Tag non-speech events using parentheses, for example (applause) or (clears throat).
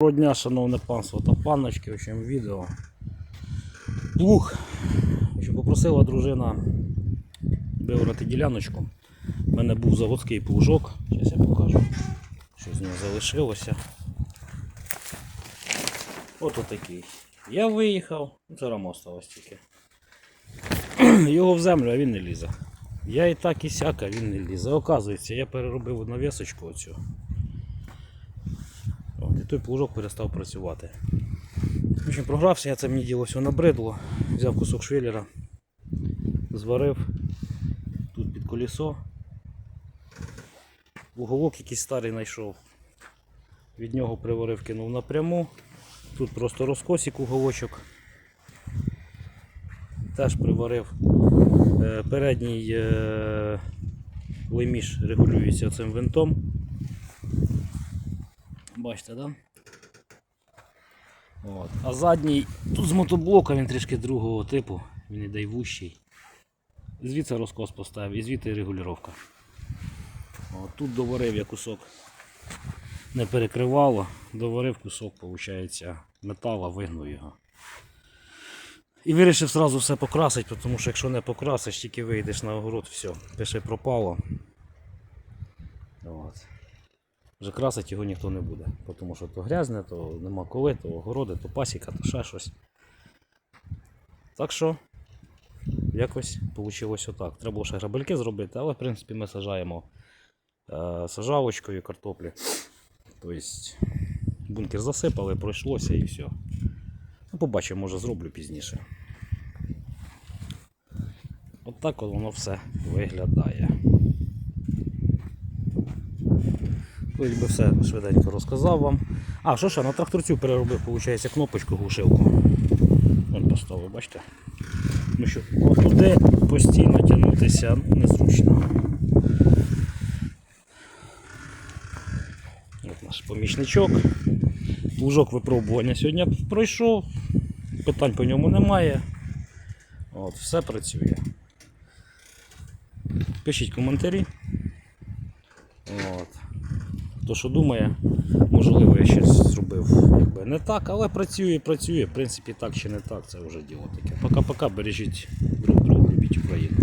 Доброго дня, шановне панство та панночки, в відео. Плуг. Общем, попросила дружина вибрати діляночку. У мене був заводський плужок. Зараз я покажу, що з нього залишилося. От отакий. Я виїхав, ну, це рамо осталось тільки. (clears throat) Його в землю, а він не лізе. Я і так і сяк, а він не лізе. Оказується, я переробив навісочку оцю. От, і той плужок перестав працювати. В общем, програвся, я це мені діло все набридло. Взяв кусок швеллера, зварив тут під колесо. Уголок якийсь старий знайшов. Від нього приварив, кинув напряму. Тут просто розкосик уголочок. Теж приварив. Е, Передній е, леміш регулюється цим винтом. Бачите, да? От. А задній тут з мотоблока він трішки другого типу, він іде й вущий. Звідси розкос поставив і звідти регулювання. Тут доварив я кусок. Не перекривало, доварив кусок, виходить, метала, вигнув його. І вирішив сразу все покрасити, тому що якщо не покрасиш, тільки вийдеш на огород, все, пише пропало. От. Вже красити його ніхто не буде, тому що то грязне, то нема коли, то огороди, то пасіка, то ще щось. Так що, якось вийшло отак. Треба було ще грабельки зробити, але в принципі ми сажаємо е, сажалочкою картоплі. Тобто бункер засипали, пройшлося і все. Ну, побачимо, може зроблю пізніше. От так от воно все виглядає. Ось би все швиденько розказав вам. А, що ще, на тракторцю переробив, виходить, кнопочку глушилку. Вон поставив, бачите? Ну що, туди постійно тягнутися ну, незручно. От наш помічничок. Лужок випробування сьогодні пройшов, питань по ньому немає. От, все працює. Пишіть коментарі. От. Хто що думає, можливо, я щось зробив якби не так, але працює, працює. В принципі, так чи не так, це вже діло таке. Пока-пока, бережіть друг друга, любіть Україну.